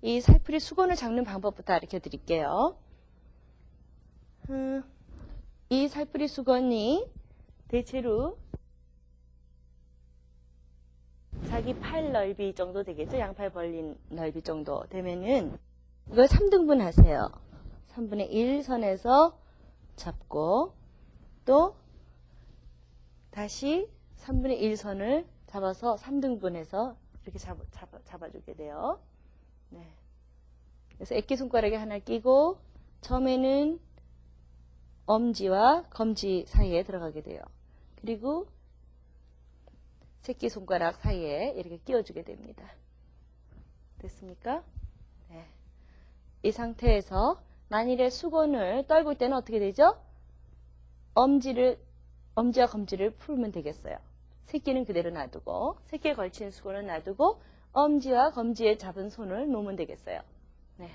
이 살풀이 수건을 잡는 방법부터 가르쳐 드릴게요. 음, 이 살풀이 수건이 대체로 자기 팔 넓이 정도 되겠죠? 양팔 벌린 넓이 정도 되면은 이걸 3등분 하세요. 3분의 1 선에서 잡고 또 다시 3분의 1 선을 잡아서 3등분해서 이렇게 잡아, 잡아, 잡아주게 돼요. 네. 그래서 액기손가락에 하나 끼고 처음에는 엄지와 검지 사이에 들어가게 돼요. 그리고 새끼 손가락 사이에 이렇게 끼워주게 됩니다. 됐습니까? 네. 이 상태에서 만일에 수건을 떨굴 때는 어떻게 되죠? 엄지를, 엄지와 검지를 풀면 되겠어요. 새끼는 그대로 놔두고, 새끼에 걸친 수건을 놔두고, 엄지와 검지에 잡은 손을 놓으면 되겠어요. 네.